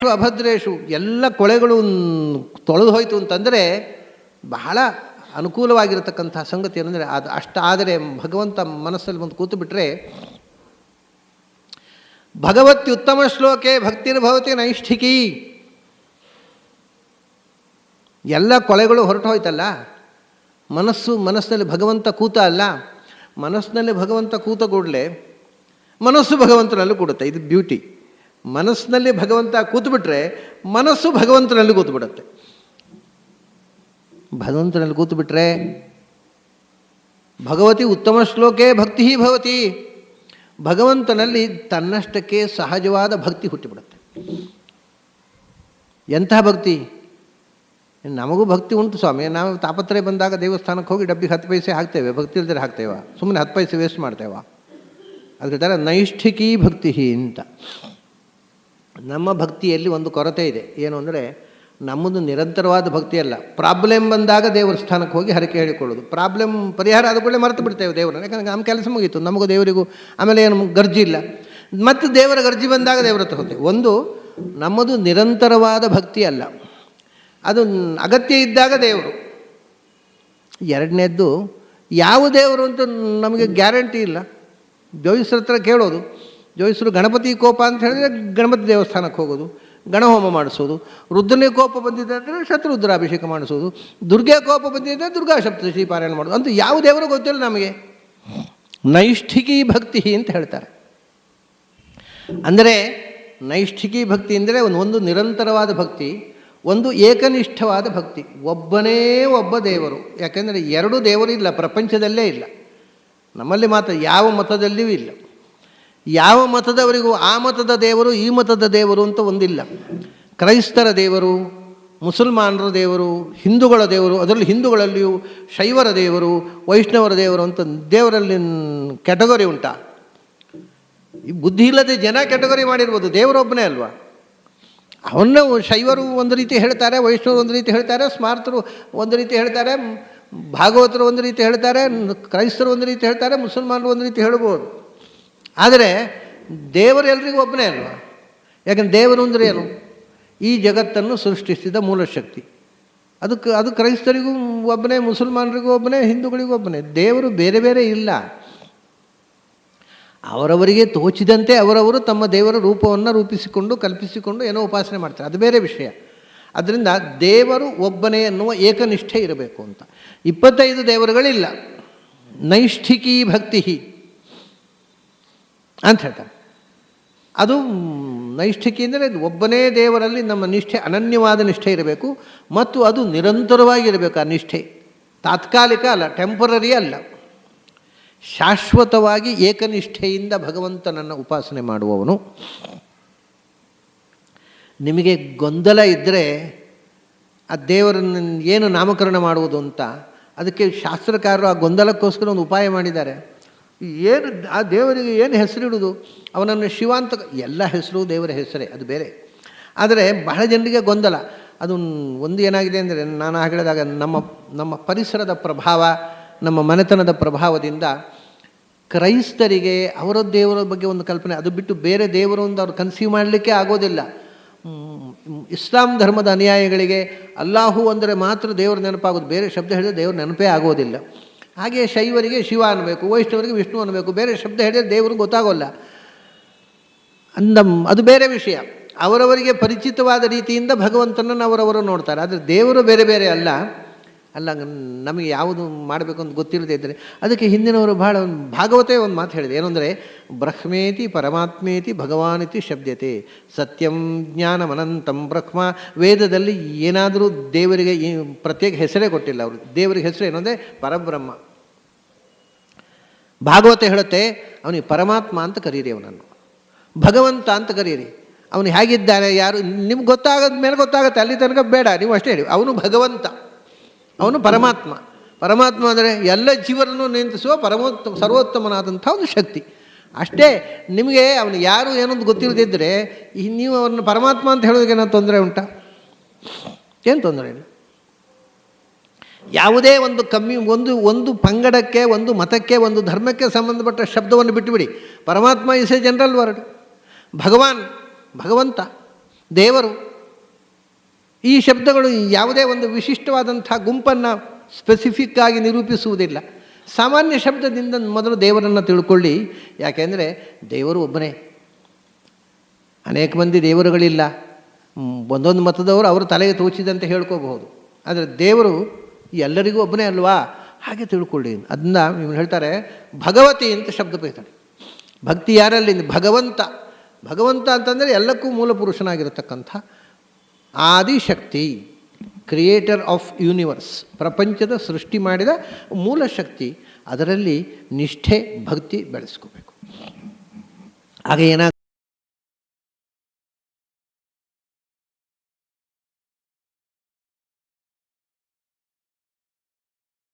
ಅಭದ್ರೇಶು. ಎಲ್ಲ ಕೊಳೆಗಳು ತೊಳೆದು ಹೋಯಿತು ಅಂತಂದರೆ ಬಹಳ ಅನುಕೂಲವಾಗಿರತಕ್ಕಂಥ ಸಂಗತಿ ಏನಂದರೆ ಅದು ಅಷ್ಟ ಆದರೆ ಭಗವಂತ ಮನಸ್ಸಲ್ಲಿ ಒಂದು ಕೂತು ಬಿಟ್ಟರೆ ಭಗವತಿ ಉತ್ತಮ ಶ್ಲೋಕೆ ಭಕ್ತಿರ್ಭವತಿ ನೈಷ್ಠಿಕಿ. ಎಲ್ಲ ಕೊಲೆಗಳು ಹೊರಟು ಹೋಯ್ತಲ್ಲ. ಮನಸ್ಸು ಮನಸ್ಸಿನಲ್ಲಿ ಭಗವಂತ ಕೂತ ಅಲ್ಲ. ಮನಸ್ಸಿನಲ್ಲಿ ಭಗವಂತ ಕೂತ ಕೂಡಲೇ ಮನಸ್ಸು ಭಗವಂತನಲ್ಲೂ ಕೂಡುತ್ತೆ. ಇದು ಬ್ಯೂಟಿ. ಮನಸ್ಸಿನಲ್ಲಿ ಭಗವಂತ ಕೂತ್ಬಿಟ್ರೆ ಮನಸ್ಸು ಭಗವಂತನಲ್ಲಿ ಕೂತುಬಿಡುತ್ತೆ. ಭಗವಂತನಲ್ಲಿ ಕೂತ್ಬಿಟ್ರೆ ಭಗವತಿ ಉತ್ತಮ ಶ್ಲೋಕೆ ಭಕ್ತಿ ಭವತಿ. ಭಗವಂತನಲ್ಲಿ ತನ್ನಷ್ಟಕ್ಕೆ ಸಹಜವಾದ ಭಕ್ತಿ ಹುಟ್ಟಿಬಿಡುತ್ತೆ. ಎಂತಹ ಭಕ್ತಿ? ನಮಗೂ ಭಕ್ತಿ ಉಂಟು ಸ್ವಾಮಿ. ನಾವು ತಾಪತ್ರಯ ಬಂದಾಗ ದೇವಸ್ಥಾನಕ್ಕೆ ಹೋಗಿ ಡಬ್ಬಿಗೆ ಹತ್ತು ಪೈಸೆ ಹಾಕ್ತೇವೆ. ಭಕ್ತಿ ಇಲ್ದರೆ ಹಾಕ್ತೇವೆ? ಸುಮ್ಮನೆ ಹತ್ತು ಪೈಸೆ ವೇಸ್ಟ್ ಮಾಡ್ತೇವ? ಅದಕ್ಕೆ ನೈಷ್ಠಿಕೀ ಭಕ್ತಿ ಅಂತ. ನಮ್ಮ ಭಕ್ತಿಯಲ್ಲಿ ಒಂದು ಕೊರತೆ ಇದೆ. ಏನು ಅಂದರೆ ನಮ್ಮದು ನಿರಂತರವಾದ ಭಕ್ತಿ ಅಲ್ಲ. ಪ್ರಾಬ್ಲಮ್ ಬಂದಾಗ ದೇವರ ಸ್ಥಾನಕ್ಕೆ ಹೋಗಿ ಹರಕೆ ಹೇಳಿಕೊಳ್ಳೋದು. ಪ್ರಾಬ್ಲಮ್ ಪರಿಹಾರ ಆದ ಕೂಡಲೇ ಮರೆತು ಬಿಡ್ತೇವೆ ದೇವರನ್ನ. ಯಾಕಂದ್ರೆ ನಮ್ಮ ಕೆಲಸ ಮುಗೀತು. ನಮಗೂ ದೇವರಿಗೂ ಆಮೇಲೆ ಏನು ಗರ್ಜಿ ಇಲ್ಲ. ಮತ್ತು ದೇವರ ಗರ್ಜಿ ಬಂದಾಗ ದೇವರ ಹತ್ರ ಹೋಗ್ತೇವೆ. ಒಂದು, ನಮ್ಮದು ನಿರಂತರವಾದ ಭಕ್ತಿ ಅಲ್ಲ. ಅದು ಅಗತ್ಯ ಇದ್ದಾಗ ದೇವರು. ಎರಡನೇದ್ದು, ಯಾವ ದೇವರು ಅಂತ ನಮಗೆ ಗ್ಯಾರಂಟಿ ಇಲ್ಲ. ಜೋಯಿಸ್ರ ಹತ್ರ ಕೇಳೋದು. ಜೋಯಿಸರು ಗಣಪತಿ ಕೋಪ ಅಂತ ಹೇಳಿದ್ರೆ ಗಣಪತಿ ದೇವಸ್ಥಾನಕ್ಕೆ ಹೋಗೋದು, ಗಣಹೋಮ ಮಾಡಿಸೋದು, ರುದ್ರನೇ ಕೋಪ ಬಂದಿದೆ ಅಂದರೆ ಶತ್ರುದ್ರಾಭಿಷೇಕ ಮಾಡಿಸೋದು, ದುರ್ಗೆ ಕೋಪ ಬಂದಿದೆ ದುರ್ಗಾ ಸಪ್ತಶಿ ಪಾರಾಯಣ ಮಾಡೋದು, ಅಂತ ಯಾವ ದೇವರು ಗೊತ್ತಿಲ್ಲ ನಮಗೆ. ನೈಷ್ಠಿಕಿ ಭಕ್ತಿ ಅಂತ ಹೇಳ್ತಾರೆ. ಅಂದರೆ ನೈಷ್ಠಿಕಿ ಭಕ್ತಿ ಅಂದರೆ ಒಂದು ಒಂದು ನಿರಂತರವಾದ ಭಕ್ತಿ, ಒಂದು ಏಕನಿಷ್ಠವಾದ ಭಕ್ತಿ, ಒಬ್ಬನೇ ಒಬ್ಬ ದೇವರು, ಯಾಕೆಂದರೆ ಎರಡು ದೇವರು ಇಲ್ಲ, ಪ್ರಪಂಚದಲ್ಲೇ ಇಲ್ಲ. ನಮ್ಮಲ್ಲಿ ಮಾತ್ರ ಯಾವ ಮತದಲ್ಲಿಯೂ ಇಲ್ಲ. ಯಾವ ಮತದವರಿಗೂ ಆ ಮತದ ದೇವರು, ಈ ಮತದ ದೇವರು ಅಂತ ಒಂದಿಲ್ಲ. ಕ್ರೈಸ್ತರ ದೇವರು, ಮುಸಲ್ಮಾನರ ದೇವರು, ಹಿಂದೂಗಳ ದೇವರು, ಅದರಲ್ಲಿ ಹಿಂದೂಗಳಲ್ಲಿಯೂ ಶೈವರ ದೇವರು, ವೈಷ್ಣವರ ದೇವರು ಅಂತ ದೇವರಲ್ಲಿ ಕ್ಯಾಟಗರಿ ಉಂಟಾ. ಈ ಬುದ್ಧಿ ಇಲ್ಲದೆ ಜನ ಕ್ಯಾಟಗರಿ ಮಾಡಿರ್ಬೋದು, ದೇವರೊಬ್ಬನೇ ಅಲ್ವಾ? ಅವನ್ನ ಶೈವರು ಒಂದು ರೀತಿ ಹೇಳ್ತಾರೆ, ವೈಷ್ಣವರು ಒಂದು ರೀತಿ ಹೇಳ್ತಾರೆ, ಸ್ಮಾರ್ತರು ಒಂದು ರೀತಿ ಹೇಳ್ತಾರೆ, ಭಾಗವತರು ಒಂದು ರೀತಿ ಹೇಳ್ತಾರೆ, ಕ್ರೈಸ್ತರು ಒಂದು ರೀತಿ ಹೇಳ್ತಾರೆ, ಮುಸಲ್ಮಾನರು ಒಂದು ರೀತಿ ಹೇಳ್ಬೋದು. ಆದರೆ ದೇವರು ಎಲ್ರಿಗೂ ಒಬ್ಬನೇ ಅಲ್ವಾ? ಯಾಕಂದ್ರೆ ದೇವರು ಅಂದರೆ ಏನು? ಈ ಜಗತ್ತನ್ನು ಸೃಷ್ಟಿಸಿದ ಮೂಲಶಕ್ತಿ. ಅದಕ್ಕೆ, ಅದು ಕ್ರೈಸ್ತರಿಗೂ ಒಬ್ಬನೇ, ಮುಸಲ್ಮಾನರಿಗೂ ಒಬ್ಬನೇ, ಹಿಂದೂಗಳಿಗೂ ಒಬ್ಬನೇ. ದೇವರು ಬೇರೆ ಬೇರೆ ಇಲ್ಲ. ಅವರವರಿಗೆ ತೋಚಿದಂತೆ ಅವರವರು ತಮ್ಮ ದೇವರ ರೂಪವನ್ನು ರೂಪಿಸಿಕೊಂಡು, ಕಲ್ಪಿಸಿಕೊಂಡು ಏನೋ ಉಪಾಸನೆ ಮಾಡ್ತಾರೆ. ಅದು ಬೇರೆ ವಿಷಯ. ಅದರಿಂದ ದೇವರು ಒಬ್ಬನೇ ಎನ್ನುವ ಏಕನಿಷ್ಠೆ ಇರಬೇಕು ಅಂತ. ಇಪ್ಪತ್ತೈದು ದೇವರುಗಳಿಲ್ಲ. ನೈಷ್ಠಿಕೀ ಭಕ್ತಿ ಅಂತ ಹೇಳ್ತಾರೆ ಅದು ನೈಷ್ಠಿಕೆ ಅಂದರೆ ಒಬ್ಬನೇ ದೇವರಲ್ಲಿ ನಮ್ಮ ನಿಷ್ಠೆ ಅನನ್ಯವಾದ ನಿಷ್ಠೆ ಇರಬೇಕು ಮತ್ತು ಅದು ನಿರಂತರವಾಗಿರಬೇಕು ಆ ನಿಷ್ಠೆ. ತಾತ್ಕಾಲಿಕ ಅಲ್ಲ ಟೆಂಪರರಿ ಅಲ್ಲ. ಶಾಶ್ವತವಾಗಿ ಏಕನಿಷ್ಠೆಯಿಂದ ಭಗವಂತನನ್ನು ಉಪಾಸನೆ ಮಾಡುವವನು. ನಿಮಗೆ ಗೊಂದಲ ಇದ್ದರೆ ಆ ದೇವರನ್ನು ಏನು ನಾಮಕರಣ ಮಾಡುವುದು ಅಂತ, ಅದಕ್ಕೆ ಶಾಸ್ತ್ರಕಾರರು ಆ ಗೊಂದಲಕ್ಕೋಸ್ಕರ ಒಂದು ಉಪಾಯ ಮಾಡಿದ್ದಾರೆ. ಏನು, ಆ ದೇವರಿಗೆ ಏನು ಹೆಸರಿಡುವುದು ಅವನನ್ನು ಶಿವ ಅಂತ ಎಲ್ಲ ಹೆಸರು ದೇವರ ಹೆಸರೇ, ಅದು ಬೇರೆ. ಆದರೆ ಬಹಳ ಜನರಿಗೆ ಗೊಂದಲ. ಅದು ಒಂದು ಏನಾಗಿದೆ ಅಂದರೆ, ನಾನು ಹೇಳಿದಾಗ ನಮ್ಮ ನಮ್ಮ ಪರಿಸರದ ಪ್ರಭಾವ, ನಮ್ಮ ಮನೆತನದ ಪ್ರಭಾವದಿಂದ ಕ್ರೈಸ್ತರಿಗೆ ಅವರ ದೇವರ ಬಗ್ಗೆ ಒಂದು ಕಲ್ಪನೆ, ಅದು ಬಿಟ್ಟು ಬೇರೆ ದೇವರು ಅಂತ ಅವ್ರು ಕನ್ಸೀವ್ ಮಾಡಲಿಕ್ಕೆ ಆಗೋದಿಲ್ಲ. ಇಸ್ಲಾಂ ಧರ್ಮದ ಅನುಯಾಯಿಗಳಿಗೆ ಅಲ್ಲಾಹು ಅಂದರೆ ಮಾತ್ರ ದೇವರು ನೆನಪಾಗೋದು, ಬೇರೆ ಶಬ್ದ ಹೇಳಿದ್ರೆ ದೇವರು ನೆನಪೇ ಆಗೋದಿಲ್ಲ. ಹಾಗೆ ಶೈವರಿಗೆ ಶಿವ ಅನ್ನಬೇಕು, ವೈಷ್ಣವರಿಗೆ ವಿಷ್ಣು ಅನ್ನಬೇಕು, ಬೇರೆ ಶಬ್ದ ಹೇಳಿದರೆ ದೇವರು ಗೊತ್ತಾಗೋಲ್ಲ. ಅಂದ ಅದು ಬೇರೆ ವಿಷಯ. ಅವರವರಿಗೆ ಪರಿಚಿತವಾದ ರೀತಿಯಿಂದ ಭಗವಂತನನ್ನು ಅವರವರು ನೋಡ್ತಾರೆ. ಆದರೆ ದೇವರು ಬೇರೆ ಬೇರೆ ಅಲ್ಲ. ಅಲ್ಲ ನಮಗೆ ಯಾವುದು ಮಾಡಬೇಕು ಅಂತ ಗೊತ್ತಿರದೇ ಇದ್ದರೆ ಅದಕ್ಕೆ ಹಿಂದಿನವರು ಭಾಳ ಒಂದು ಭಾಗವತೇ ಒಂದು ಮಾತು ಹೇಳಿದೆ. ಏನಂದರೆ ಬ್ರಹ್ಮೇತಿ ಪರಮಾತ್ಮೇತಿ ಭಗವಾನಿತಿ ಶಬ್ದತೆ ಸತ್ಯಂ ಜ್ಞಾನಮನಂತಂ ಬ್ರಹ್ಮ. ವೇದದಲ್ಲಿ ಏನಾದರೂ ದೇವರಿಗೆ ಪ್ರತ್ಯೇಕ ಹೆಸರೇ ಕೊಟ್ಟಿಲ್ಲ ಅವರು. ದೇವರಿಗೆ ಹೆಸರು ಏನು ಅಂದರೆ, ಪರಬ್ರಹ್ಮ. ಭಾಗವತ ಹೇಳುತ್ತೆ, ಅವನಿಗೆ ಪರಮಾತ್ಮ ಅಂತ ಕರೀರಿ ಅವನನ್ನು. ಭಗವಂತ ಅಂತ ಕರೀರಿ. ಅವನು ಹೇಗಿದ್ದಾನೆ, ಯಾರು, ನಿಮ್ಗೆ ಗೊತ್ತಾಗದ ಮೇಲೆ ಗೊತ್ತಾಗುತ್ತೆ, ಅಲ್ಲಿ ತನಕ ಬೇಡ, ನೀವು ಅಷ್ಟೇ ಹೇಳಿ. ಅವನು ಭಗವಂತ. ಅವನು ಪರಮಾತ್ಮ. ಪರಮಾತ್ಮ ಅಂದರೆ ಎಲ್ಲ ಜೀವರನ್ನು ನಿಯಂತ್ರಿಸುವ ಪರಮೋತ್ತಮ ಸರ್ವೋತ್ತಮನಾದಂಥ ಒಂದು ಶಕ್ತಿ. ಅಷ್ಟೇ, ನಿಮಗೆ ಅವನು ಯಾರು ಏನೊಂದು ಈ ನೀವು ಅವನ ಪರಮಾತ್ಮ ಅಂತ ಹೇಳೋದಕ್ಕೆ ಏನೋ ತೊಂದರೆ ಉಂಟಾ? ಏನು ತೊಂದರೆ ಇಲ್ಲ. ಯಾವುದೇ ಒಂದು ಕಮ್ಮಿ, ಒಂದು ಒಂದು ಪಂಗಡಕ್ಕೆ, ಒಂದು ಮತಕ್ಕೆ, ಒಂದು ಧರ್ಮಕ್ಕೆ ಸಂಬಂಧಪಟ್ಟ ಶಬ್ದವನ್ನು ಬಿಟ್ಟುಬಿಡಿ. ಪರಮಾತ್ಮ ಇಸ್ ಎ ಜನರಲ್ ವರ್ಡ್. ಭಗವಾನ್, ಭಗವಂತ, ದೇವರು ಈ ಶಬ್ದಗಳು ಯಾವುದೇ ಒಂದು ವಿಶಿಷ್ಟವಾದಂಥ ಗುಂಪನ್ನು ಸ್ಪೆಸಿಫಿಕ್ ಆಗಿ ನಿರೂಪಿಸುವುದಿಲ್ಲ. ಸಾಮಾನ್ಯ ಶಬ್ದದಿಂದ ಮೊದಲು ದೇವರನ್ನು ತಿಳ್ಕೊಳ್ಳಿ. ಯಾಕೆಂದರೆ ದೇವರು ಒಬ್ಬನೇ. ಅನೇಕ ಮಂದಿ ದೇವರುಗಳಿಲ್ಲ. ಒಂದೊಂದು ಮತದವರು ಅವರು ತಲೆಗೆ ತೋಚಿದಂತೆ ಹೇಳ್ಕೋಬಹುದು. ಆದರೆ ದೇವರು ಎಲ್ಲರಿಗೂ ಒಬ್ಬನೇ ಅಲ್ವಾ? ಹಾಗೆ ತಿಳ್ಕೊಳ್ಳಿ. ಅದನ್ನ ಇವನು ಹೇಳ್ತಾರೆ, ಭಗವತಿ ಅಂತ ಶಬ್ದ ಬೈತಾನೆ ಭಕ್ತಿ ಯಾರಲ್ಲಿ? ಭಗವಂತ. ಭಗವಂತ ಅಂತಂದರೆ ಎಲ್ಲಕ್ಕೂ ಮೂಲ ಪುರುಷನಾಗಿರತಕ್ಕಂಥ ಆದಿಶಕ್ತಿ ಕ್ರಿಯೇಟರ್ ಆಫ್ ಯೂನಿವರ್ಸ್ ಪ್ರಪಂಚದ ಸೃಷ್ಟಿ ಮಾಡಿದ ಮೂಲ ಶಕ್ತಿ ಅದರಲ್ಲಿ ನಿಷ್ಠೆ, ಭಕ್ತಿ ಬೆಳೆಸ್ಕೋಬೇಕು. ಆಗ ಏನಾಗ